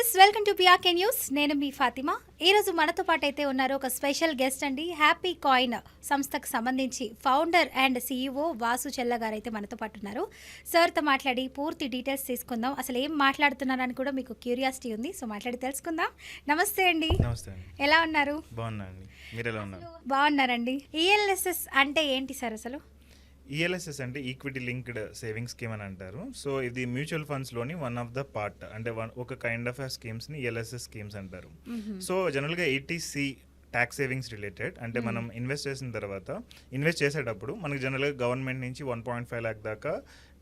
Viewers welcome to PRK news నేను మీ ఫాతిమా. ఈ రోజు మనతో పాటు అయితే ఉన్నారు ఒక స్పెషల్ గెస్ట్ అండి. హ్యాపీ కాయిన్ సంస్థకు సంబంధించి founder and CEO Vasu Chella గారు అయితే మనతో పాటు ఉన్నారు. సార్తో మాట్లాడి పూర్తి డీటెయిల్స్ తీసుకుందాం. అసలు ఏం మాట్లాడుతున్నారని కూడా మీకు క్యూరియాసిటీ ఉంది సో మాట్లాడి తెలుసుకుందాం. నమస్తే అండి. ఎలా ఉన్నారు? బాగున్నా అండి మీరు ఎలా ఉన్నారు బాగున్నారండి ఈఎల్ఎస్ఎస్ అంటే ఏంటి సార్ అసలు? ఈఎల్ఎస్ఎస్ అంటే ఈక్విటీ లింక్డ్ సేవింగ్ స్కీమ్ అని అంటారు. సో ఇది మ్యూచువల్ ఫండ్స్లోని వన్ ఆఫ్ ద పార్ట్ అంటే వన్ ఒక కైండ్ ఆఫ్ స్కీమ్స్ని ఈఎల్ఎస్ఎస్ స్కీమ్స్ అంటారు. సో జనరల్గా ఏటీసీ ట్యాక్స్ సేవింగ్స్ రిలేటెడ్ అంటే మనం ఇన్వెస్ట్ చేసిన తర్వాత ఇన్వెస్ట్ చేసేటప్పుడు మనకి జనరల్గా గవర్నమెంట్ నుంచి వన్ పాయింట్ ఫైవ్ ల్యాక్ దాకా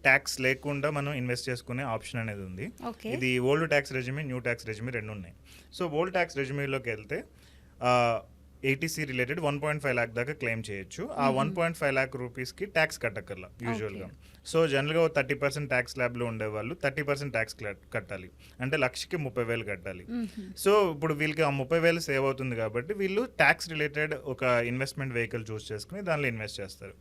ట్యాక్స్ లేకుండా మనం ఇన్వెస్ట్ చేసుకునే ఆప్షన్ అనేది ఉంది. ఇది old tax regime new tax regime రెండు ఉన్నాయి సో ఓల్డ్ ట్యాక్స్ రెజ్యూమీలోకి వెళ్తే ATC related one point five lakh దాకా క్లెయిమ్ చేయొచ్చు. ఆ వన్ పాయింట్ ఫైవ్ ల్యాక్ రూపీస్కి ట్యాక్స్ కట్టక్కర్లా యూజువల్గా సో జనరల్గా థర్టీ పర్సెంట్ ట్యాక్స్ ల్యాబ్లో ఉండేవాళ్ళు థర్టీ పర్సెంట్ ట్యాక్స్ కట్టాలి. అంటే లక్షకి ముప్పై వేలు కట్టాలి. సో ఇప్పుడు వీళ్ళకి ఆ ముప్పై వేలు సేవ్ అవుతుంది కాబట్టి వీళ్ళు ట్యాక్స్ రిలేటెడ్ ఒక ఇన్వెస్ట్మెంట్ వెహికల్ చూస్ చేసుకుని దానిలో ఇన్వెస్ట్ చేస్తారు.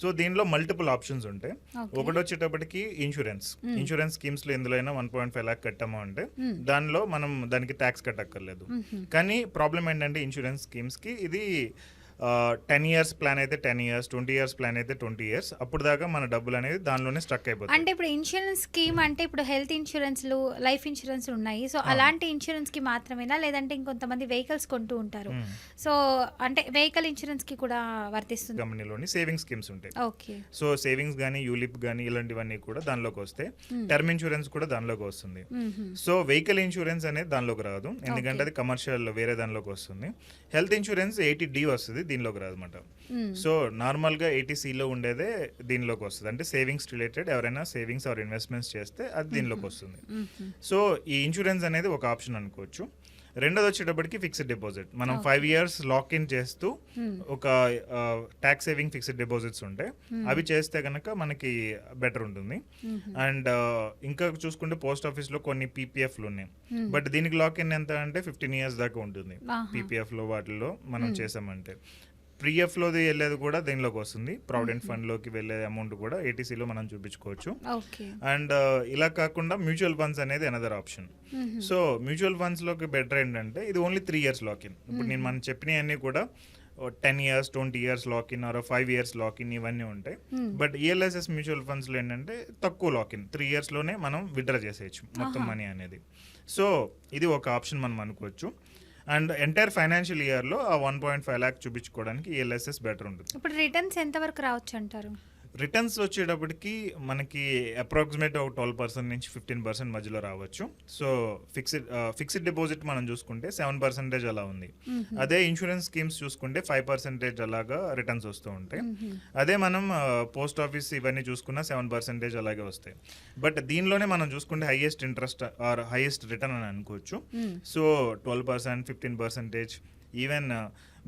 సో దీనిలో మల్టిపుల్ ఆప్షన్స్ ఉంటాయి. ఒకటి వచ్చేటప్పటికి ఇన్సూరెన్స్ ఇన్సూరెన్స్ స్కీమ్స్లో ఎందులో అయినా వన్ పాయింట్ ఫైవ్ లాక్ కట్టాము అంటే దానిలో మనం దానికి ట్యాక్స్ కట్టక్కర్లేదు. కానీ ప్రాబ్లం ఏంటంటే ఇన్సూరెన్స్ స్కీమ్స్ కి ఇది టెన్ ఇయర్స్ ప్లాన్ అయితే ten years twenty years plan అయితే ట్వంటీ ఇయర్స్ అప్పుడు దాకా మన డబ్బులు అనేది దానిలోనే స్ట్రక్ అయిపోతుంది అంటే ఇప్పుడు ఇన్సూరెన్స్ స్కీమ్ అంటే ఇప్పుడు హెల్త్ ఇన్సూరెన్స్లు లైఫ్ ఇన్సూరెన్స్ ఉన్నాయి. సో అలాంటి ఇన్సూరెన్స్కి మాత్రమేనా? లేదంటే ఇంకొంతమంది వెహికల్స్ కొంటూ ఉంటారు. సో అంటే వెహికల్ ఇన్సూరెన్స్కి కూడా వర్తిస్తుంది. కంపెనీలోని సేవింగ్ స్కీమ్స్ ఉంటాయి. ఓకే. సో సేవింగ్స్ కానీ యూలిప్ కానీ ఇలాంటివన్నీ కూడా దానిలోకి వస్తాయి టర్మ్ ఇన్సూరెన్స్ కూడా దానిలోకి వస్తుంది. సో వెహికల్ ఇన్సూరెన్స్ అనేది దానిలోకి రాదు. ఎందుకంటే అది కమర్షియల్ వేరే దానిలోకి వస్తుంది. హెల్త్ ఇన్సూరెన్స్ ఎయిటీ డి వస్తుంది. దీనిలోకి రాదు అనమాట సో నార్మల్గా ఎయిటీ సిలో ఉండేదే దీనిలోకి వస్తుంది. అంటే సేవింగ్స్ రిలేటెడ్ ఎవరైనా సేవింగ్స్ ఆర్ ఇన్వెస్ట్మెంట్స్ చేస్తే అది దీనిలోకి వస్తుంది. సో ఈ ఇన్సూరెన్స్ అనేది ఒక ఆప్షన్ అనుకోవచ్చు. రెండోది వచ్చేటప్పటికి ఫిక్స్డ్ డిపాజిట్ మనం ఫైవ్ ఇయర్స్ లాక్ ఇన్ చేస్తూ ఒక ట్యాక్స్ సేవింగ్ ఫిక్స్డ్ డిపాజిట్స్ ఉంటాయి అవి చేస్తే కనుక మనకి బెటర్ ఉంటుంది. అండ్ ఇంకా చూసుకుంటే పోస్ట్ ఆఫీస్లో కొన్ని పీపీఎఫ్లు ఉన్నాయి. బట్ దీనికి లాక్ ఇన్ ఎంత అంటే ఫిఫ్టీన్ ఇయర్స్ దాకా ఉంటుంది. పీపీఎఫ్లో వాటిలో మనం చేసామంటే. ప్రీఎఫ్ లోది వెళ్ళేది కూడా దీనిలోకి వస్తుంది? ప్రావిడెంట్ ఫండ్లోకి వెళ్ళే అమౌంట్ కూడా ఏటీసీలో మనం చూపించుకోవచ్చు. అండ్ ఇలా కాకుండా మ్యూచువల్ ఫండ్స్ అనేది అనదర్ ఆప్షన్ సో మ్యూచువల్ ఫండ్స్లోకి బెటర్ ఏంటంటే ఇది only three years lock in ఇప్పుడు నేను మనం చెప్పినవన్నీ కూడా ten years twenty years lock in or five years lock in ఇవన్నీ ఉంటాయి. బట్ ఈఎల్ఎస్ఎస్ మ్యూచువల్ ఫండ్స్లో ఏంటంటే తక్కువ లాక్ ఇన్ త్రీ ఇయర్స్లోనే మనం విత్డ్రా చేసేయచ్చు మొత్తం మనీ అనేది. సో ఇది ఒక ఆప్షన్ మనం అనుకోవచ్చు. అండ్ ఎంటైర్ ఫైనాన్షియల్ ఇయర్లో ఆ వన్ పాయింట్ ఫైవ్ ల్యాక్ చూపించుకోవడానికి ఎల్ఎస్ఎస్ బెటర్ ఉంటుంది. ఇప్పుడు రిటర్న్స్ ఎంత వరకు రావచ్చు అంటారు రిటర్న్స్ వచ్చేటప్పటికి మనకి అప్రాక్సిమేట్ ఒక ట్వెల్వ్ పర్సెంట్ నుంచి ఫిఫ్టీన్ పర్సెంట్ మధ్యలో రావచ్చు. సో ఫిక్స్డ్ ఫిక్స్డ్ డిపాజిట్ మనం చూసుకుంటే సెవెన్ పర్సెంటేజ్ అలా ఉంది. అదే ఇన్సూరెన్స్ స్కీమ్స్ చూసుకుంటే ఫైవ్ పర్సెంటేజ్ అలాగా రిటర్న్స్ వస్తూ ఉంటాయి. అదే మనం పోస్ట్ ఆఫీస్ ఇవన్నీ చూసుకున్న సెవెన్ పర్సెంటేజ్ అలాగే వస్తాయి. బట్ దీనిలోనే మనం చూసుకుంటే highest interest or highest return అని అనుకోవచ్చు. So twelve percent fifteen percentage even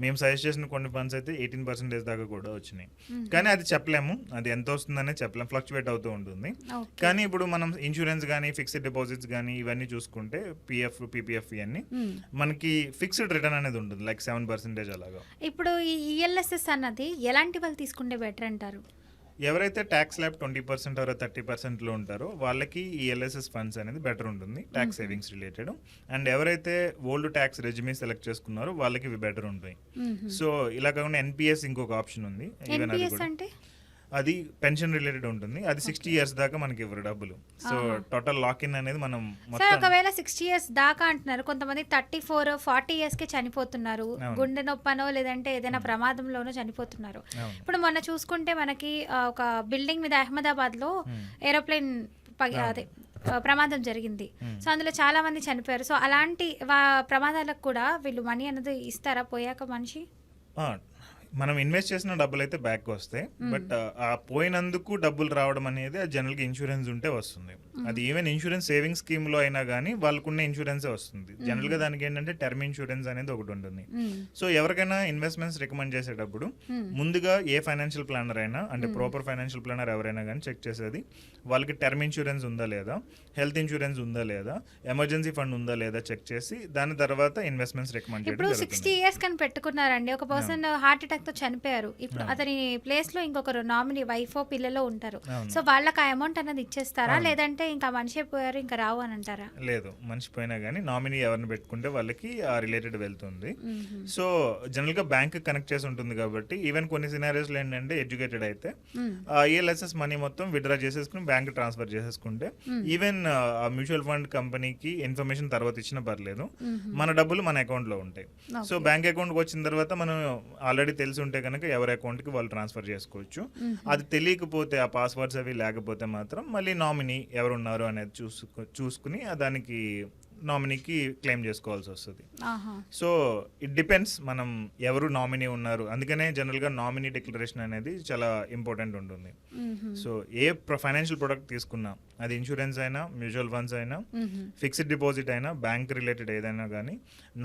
మేము సజెస్ట్ చేసిన కొన్ని ఫండ్స్ అయితే ఎయిటీన్ పర్సెంటేజ్ దాకా కూడా వచ్చినాయి. కానీ అది చెప్పలేము. అది ఎంత వస్తుందనే చెప్పలేము. ఫ్లక్చువేట్ అవుతూ ఉంటుంది. కానీ ఇప్పుడు మనం ఇన్సూరెన్స్ కానీ ఫిక్స్డ్ డిపాజిట్స్ కానీ ఇవన్నీ చూసుకుంటే పిఎఫ్ పీపీఎఫ్ ఇవన్నీ మనకి ఫిక్స్డ్ రిటర్న్ అనేది ఉంటుంది. లైక్ సెవెన్ పర్సెంటేజ్ అలాగా. ఇప్పుడు ఈ ఈఎల్ఎస్ఎస్ అన్నది ఎలాంటి వాళ్ళు తీసుకుంటే బెటర్ అంటారు? ఎవరైతే tax slab twenty percent or thirty పర్సెంట్లో ఉంటారో వాళ్ళకి ఈ ఎల్ఎస్ఎస్ ఫండ్స్ అనేది బెటర్ ఉంటుంది ట్యాక్స్ సేవింగ్స్ రిలేటెడ్ అండ్ ఎవరైతే ఓల్డ్ ట్యాక్స్ రెజ్యూమీ సెలెక్ట్ చేసుకున్నారో వాళ్ళకి ఇవి బెటర్ ఉంటాయి. సో ఇలా కాకుండా ఎన్పిఎస్ ఇంకొక ఆప్షన్ ఉంది ఈవెన్ అది కూడా. అది పెన్షన్ రిలేటెడ్ ఉంటుంది. అది సిక్స్టీ ఇయర్స్ దాకా మనకి ఇవ్వరు డబ్బులు. సో టోటల్ లాక్ ఇన్ అనేది మనం సార్ ఒకవేళ సిక్స్టీ ఇయర్స్ దాకా అంటున్నారు కొంతమంది థర్టీ ఫోర్ ఫార్టీ ఇయర్స్కి చనిపోతున్నారు. గుండె నొప్పనో లేదంటే ఏదైనా ప్రమాదంలోనో చనిపోతున్నారు. ఇప్పుడు మొన్న చూసుకుంటే మనకి ఒక బిల్డింగ్ మీద అహ్మదాబాద్లో ఏరోప్లేన్ అదే ప్రమాదం జరిగింది. సో అందులో చాలా మంది చనిపోయారు. సో అలాంటి ప్రమాదాలకు కూడా వీళ్ళు మనీ అనేది ఇస్తారా? పోయాక మనిషి? మనం ఇన్వెస్ట్ చేసిన డబ్బులు అయితే బ్యాక్ వస్తాయి బట్ ఆ పోయినందుకు డబ్బులు రావడం అనేది జనరల్గా ఇన్సూరెన్స్ ఉంటే వస్తుంది. అది ఈవెన్ ఇన్సూరెన్స్ సేవింగ్ స్కీమ్లో అయినా కానీ వాళ్ళకున్న ఇన్సూరెన్సే వస్తుంది. జనరల్గా దానికి ఏంటంటే టర్మ్ ఇన్సూరెన్స్ అనేది ఒకటి ఉంటుంది. సో ఎవరికైనా ఇన్వెస్ట్మెంట్స్ రికమెండ్ చేసేటప్పుడు ముందుగా ఏ ఫైనాన్షియల్ ప్లానర్ అయినా అంటే ప్రాపర్ ఫైనాన్షియల్ ప్లానర్ ఎవరైనా కానీ చెక్ చేసేది వాళ్ళకి టర్మ్ ఇన్సూరెన్స్ ఉందా లేదా హెల్త్ ఇన్సూరెన్స్ ఉందా లేదా ఎమర్జెన్సీ ఫండ్ ఉందా లేదా చెక్ చేసి దాని తర్వాత ఇన్వెస్ట్మెంట్స్ రికమెండ్ ఇప్పుడు సిక్స్టీ ఇయర్స్ కని పెట్టుకున్నారండి. ఒక పర్సన్ హార్ట్ అటాక్తో చనిపోయారు. ఇప్పుడు అతని ప్లేస్లో ఇంకొకరు నామినీ వైఫ్ పిల్లలో ఉంటారు. సో వాళ్ళకి ఆ అమౌంట్ అనేది ఇచ్చేస్తారా లేదంటే ఇంకా మనిషి అయిపోయారు ఇంకా రావు అని అంటారా? లేదు మనిషి పోయినా కానీ నామినీ ఎవరిని పెట్టుకుంటే వాళ్ళకి ఆ రిలేటెడ్ వెళ్తుంది. సో జనరల్గా బ్యాంక్ కనెక్ట్ చేసి ఉంటుంది కాబట్టి ఈవెన్ కొన్ని సినారియోస్లో ఏంటంటే ఎడ్యుకేటెడ్ అయితే. ఈఎల్ఎస్ఎస్ మనీ మొత్తం విత్డ్రా చేసేసుకుని బ్యాంక్ ట్రాన్స్ఫర్ చేసేసుకుంటే ఈవెన్ మ్యూచువల్ ఫండ్ కంపెనీకి ఇన్ఫర్మేషన్ తర్వాత ఇచ్చినా పర్లేదు. మన డబ్బులు మన అకౌంట్లో ఉంటాయి. సో బ్యాంక్ అకౌంట్కి వచ్చిన తర్వాత మనం ఆల్రెడీ తెలిసి ఉంటే కనుక ఎవరి account కి వాళ్ళు ట్రాన్స్ఫర్ చేసుకోవచ్చు. అది తెలియకపోతే ఆ పాస్వర్డ్స్ అవి లేకపోతే మాత్రం మళ్ళీ నామినీ ఎవరు ఉన్నారు అనేది చూసుకు చూసుకుని దానికి నామినీకి క్లెయిమ్ చేసుకోవాల్సి వస్తుంది. సో ఇట్ డిపెండ్స్ మనం ఎవరు నామినీ ఉన్నారు. అందుకనే జనరల్గా నామినీ డిక్లరేషన్ అనేది చాలా ఇంపార్టెంట్ ఉంటుంది. సో ఏ ఫైనాన్షియల్ ప్రొడక్ట్ తీసుకున్నా అది ఇన్సూరెన్స్ అయినా మ్యూచువల్ ఫండ్స్ అయినా. ఫిక్స్డ్ డిపాజిట్ అయినా బ్యాంక్ రిలేటెడ్ ఏదైనా కానీ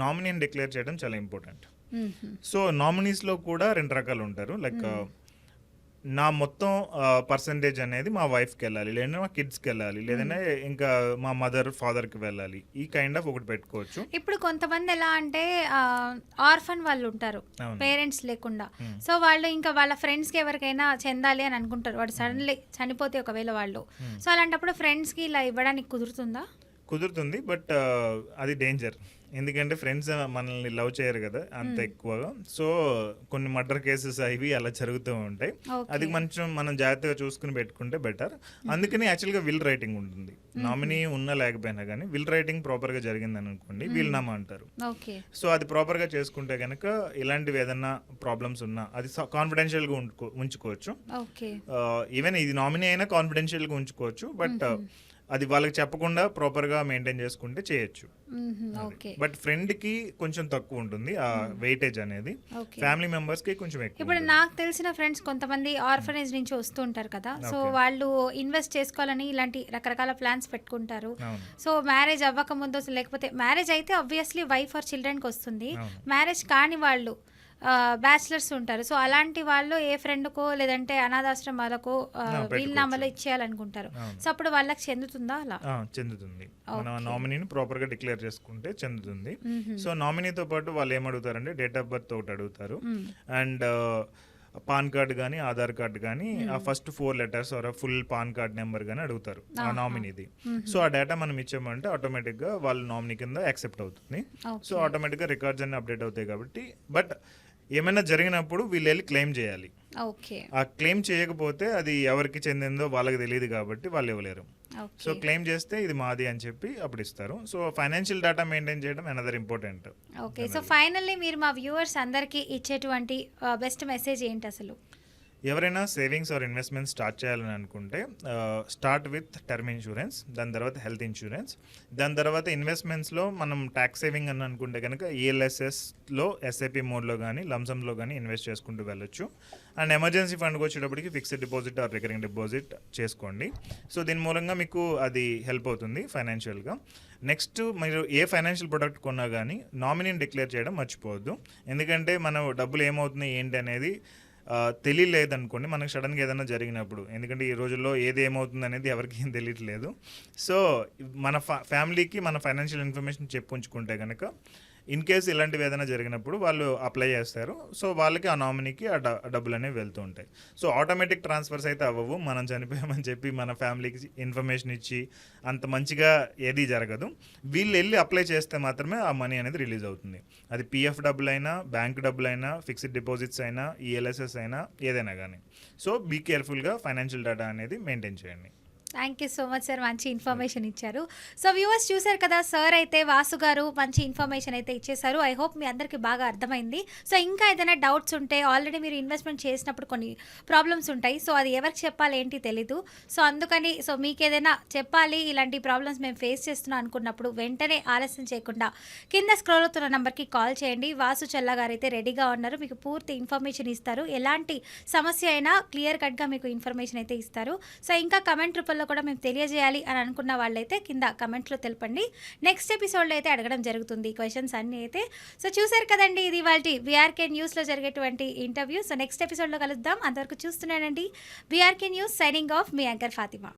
నామినీని డిక్లేర్ చేయడం చాలా ఇంపార్టెంట్. సో నామినీస్లో కూడా రెండు రకాలు ఉంటారు. లైక్ నా మొత్తం పర్సంటేజ్ అనేది మా వైఫ్కి వెళ్ళాలి లేదంటే మా కిడ్స్కి వెళ్ళాలి లేదంటే ఇంకా మా మదర్ ఫాదర్కి వెళ్ళాలి. ఈ కైండ్ ఆఫ్ ఒకటి పెట్టుకోవచ్చు. ఇప్పుడు కొంతమంది ఎలా అంటే ఆర్ఫన్ వాళ్ళు ఉంటారు. పేరెంట్స్ లేకుండా. సో వాళ్ళు ఇంకా వాళ్ళ ఫ్రెండ్స్కి ఎవరికైనా చెందాలి అని అనుకుంటారు. వాడు సడన్లీ చనిపోతే ఒకవేళ వాళ్ళు. సో అలాంటప్పుడు ఫ్రెండ్స్కి ఇలా ఇవ్వడానికి కుదురుతుందా? కుదురుతుంది బట్ అది డేంజర్ ఎందుకంటే ఫ్రెండ్స్ మనల్ని లవ్ చేయరు కదా అంత ఎక్కువగా సో కొన్ని మర్డర్ కేసెస్ అవి అలా జరుగుతూ ఉంటాయి. అది కొంచెం మనం జాగ్రత్తగా చూసుకుని పెట్టుకుంటే బెటర్. అందుకని యాక్చువల్గా విల్ రైటింగ్ ఉంటుంది. నామినీ ఉన్నా లేకపోయినా కానీ విల్ రైటింగ్ ప్రాపర్గా జరిగిందని అనుకోండి వీల్ నామా అంటారు సో అది ప్రాపర్గా చేసుకుంటే కనుక ఇలాంటివి ఏదన్నా ప్రాబ్లమ్స్ ఉన్నా అది కాన్ఫిడెన్షియల్గా ఉంచుకోవచ్చు. ఈవెన్ ఇది నామినీ అయినా కాన్ఫిడెన్షియల్గా ఉంచుకోవచ్చు బట్ అది వాళ్ళకి చెప్పకుండా ప్రాపర్గా మెయింటైన్ చేసుకుంటే చేయొచ్చు. ఓకే. బట్ ఫ్రెండ్కి కొంచెం తక్కువ ఉంటుంది ఆ వెయిటేజ్ అనేది. ఫ్యామిలీ మెంబర్స్కి కొంచెం ఎక్కువ ఇప్పుడు. నాకు తెలిసిన ఫ్రెండ్స్ కొంతమంది ఆర్ఫనేజ్ నుంచి వస్తూ ఉంటారు కదా. సో. వాళ్ళు ఇన్వెస్ట్ చేసుకోవాలని ఇలాంటి రకరకాల ప్లాన్స్ పెట్టుకుంటారు. సో మ్యారేజ్ అవ్వక ముందు లేకపోతే మ్యారేజ్ అయితే ఆబ్వియస్లీ వైఫ్ ఆర్ చిల్డ్రన్కి వస్తుంది. అవును. మ్యారేజ్ కాని వాళ్ళు బ్యాచిలర్స్ ఉంటారు సో అలాంటి వాళ్ళు ఏ ఫ్రెండ్కో లేదంటే అనాథాశ్రమాలకు. వీలునామాలో ఇచ్చేయాలనుకుంటారు. సో అప్పుడు వాళ్ళకి చెందుతుందా అలా చెందుతుంది మన. నామినీని ప్రాపర్గా డిక్లేర్ చేసుకుంటే చెందుతుంది. సో నామినీతో పాటు వాళ్ళు ఏం అడుగుతారంటే డేట్ ఆఫ్ బర్త్ ఒకటి అడుగుతారు. అండ్ పాన్ కార్డ్ కానీ ఆధార్ కార్డ్ కానీ ఆ first four letters or full PAN card number కానీ అడుగుతారు ఆ. నామినీది సో ఆ డేటా మనం ఇచ్చామంటే ఆటోమేటిక్గా వాళ్ళ నామినీ కింద యాక్సెప్ట్ అవుతుంది. సో ఆటోమేటిక్గా రికార్డ్స్ అన్ని అప్డేట్ అవుతాయి కాబట్టి బట్ ఏమైనా జరిగినప్పుడు వీళ్ళు వెళ్ళి క్లెయిమ్ చేయాలి. ఓకే. ఆ క్లెయిమ్ చేయకపోతే అది ఎవరికి చెందిందో వాళ్ళకి తెలియదు కాబట్టి వాళ్ళు ఇవ్వలేరు. సో క్లెయిమ్ చేస్తే ఇది మాది అని చెప్పి అప్పుడు ఇస్తారు. సో ఫైనాన్షియల్ డేటా మెయింటైన్ చేయడం another important okay. So finally మీరు మా వ్యూవర్స్ అందరికీ ఇచ్చేటువంటి బెస్ట్ మెసేజ్ ఏంటి అసలు? ఎవరైనా సేవింగ్స్ ఆర్ ఇన్వెస్ట్మెంట్ స్టార్ట్ చేయాలని అనుకుంటే స్టార్ట్ విత్ టర్మ్ ఇన్సూరెన్స్ దాని తర్వాత హెల్త్ ఇన్సూరెన్స్ దాని తర్వాత ఇన్వెస్ట్మెంట్స్లో మనం ట్యాక్స్ సేవింగ్ అని అనుకుంటే కనుక ఈఎల్ఎస్ఎస్లో ఎస్ఐపి మోడ్లో కానీ లంసంలో కానీ ఇన్వెస్ట్ చేసుకుంటూ వెళ్ళొచ్చు. అండ్ ఎమర్జెన్సీ ఫండ్కి వచ్చేటప్పటికి fixed deposit or recurring deposit చేసుకోండి. సో దీని మూలంగా మీకు అది హెల్ప్ అవుతుంది ఫైనాన్షియల్గా. నెక్స్ట్ మీరు ఏ ఫైనాన్షియల్ ప్రొడక్ట్ కొన్నా కానీ నామినీని డిక్లేర్ చేయడం మర్చిపోవద్దు. ఎందుకంటే మనం డబ్బులు ఏమవుతున్నాయి ఏంటి అనేది తెలియలేదనుకోండి మనకు సడన్గా ఏదైనా జరిగినప్పుడు. ఎందుకంటే ఈ రోజుల్లో ఏది ఏమవుతుంది అనేది ఎవరికి ఏం తెలియట్లేదు. సో మన ఫా- ఫ్యామిలీకి మన ఫైనాన్షియల్ ఇన్ఫర్మేషన్ చెప్పు ఉంచుకుంటే కనుక ఇన్ కేస్ ఇలాంటివి ఏదైనా జరిగినప్పుడు వాళ్ళు అప్లై చేస్తారు. సో వాళ్ళకి ఆ నామినీకి ఆ డ- డబ్బులు అనేవి వెళ్తూ ఉంటాయి. సో ఆటోమేటిక్ ట్రాన్స్ఫర్స్ అయితే అవ్వవు. మనం చనిపోయామని చెప్పి మన ఫ్యామిలీకి ఇన్ఫర్మేషన్ ఇచ్చి అంత మంచిగా ఏది జరగదు. వీళ్ళు వెళ్ళి అప్లై చేస్తే మాత్రమే ఆ మనీ అనేది రిలీజ్ అవుతుంది. అది పిఎఫ్ డబ్బులైనా బ్యాంక్ డబ్బులైనా ఫిక్స్డ్ డిపాజిట్స్ అయినా ఈఎల్ఎస్ఎస్ అయినా ఏదైనా కానీ సో బీ కేర్ఫుల్గా ఫైనాన్షియల్ డేటా అనేది మెయింటైన్ చేయండి. Thank you so much sir మంచి ఇన్ఫర్మేషన్ ఇచ్చారు. సో వ్యూవర్స్ చూశారు కదా సార్ అయితే వాసు గారు మంచి ఇన్ఫర్మేషన్ అయితే ఇచ్చేసారు ఐ హోప్ మీ అందరికీ బాగా అర్థమైంది. సో ఇంకా ఏదైనా డౌట్స్ ఉంటే ఆల్రెడీ మీరు ఇన్వెస్ట్మెంట్ చేసినప్పుడు కొన్ని ప్రాబ్లమ్స్ ఉంటాయి. సో అది ఎవరికి చెప్పాలి ఏంటి తెలీదు. సో అందుకని సో మీకు ఏదైనా చెప్పాలి ఇలాంటి ప్రాబ్లమ్స్ మేము ఫేస్ చేస్తున్నాం అనుకున్నప్పుడు వెంటనే ఆలస్యం చేయకుండా కింద స్క్రోల్ అవుతున్న నెంబర్కి కాల్ చేయండి. వాసు చెల్ల గారు అయితే రెడీగా ఉన్నారు. మీకు పూర్తి ఇన్ఫర్మేషన్ ఇస్తారు. ఎలాంటి సమస్య అయినా క్లియర్ కట్గా మీకు ఇన్ఫర్మేషన్ అయితే ఇస్తారు. సో ఇంకా కమెంట్ రూపంలో కూడా మేము తెలియజేయాలి అని అనుకున్న వాళ్ళైతే కింద కమెంట్లో తెలపండి. నెక్స్ట్ ఎపిసోడ్లో అయితే అడగడం జరుగుతుంది. క్వశ్చన్స్ అన్నీ అయితే. సో చూసారు కదండి ఇది వాళ్ళ బీఆర్కే న్యూస్లో జరిగేటువంటి ఇంటర్వ్యూ సో నెక్స్ట్ ఎపిసోడ్లో కలుద్దాం. అంతవరకు చూస్తున్నానండి. బీఆర్కే న్యూస్ సైనింగ్ ఆఫ్ మీ యాంకర్ ఫాతిమా.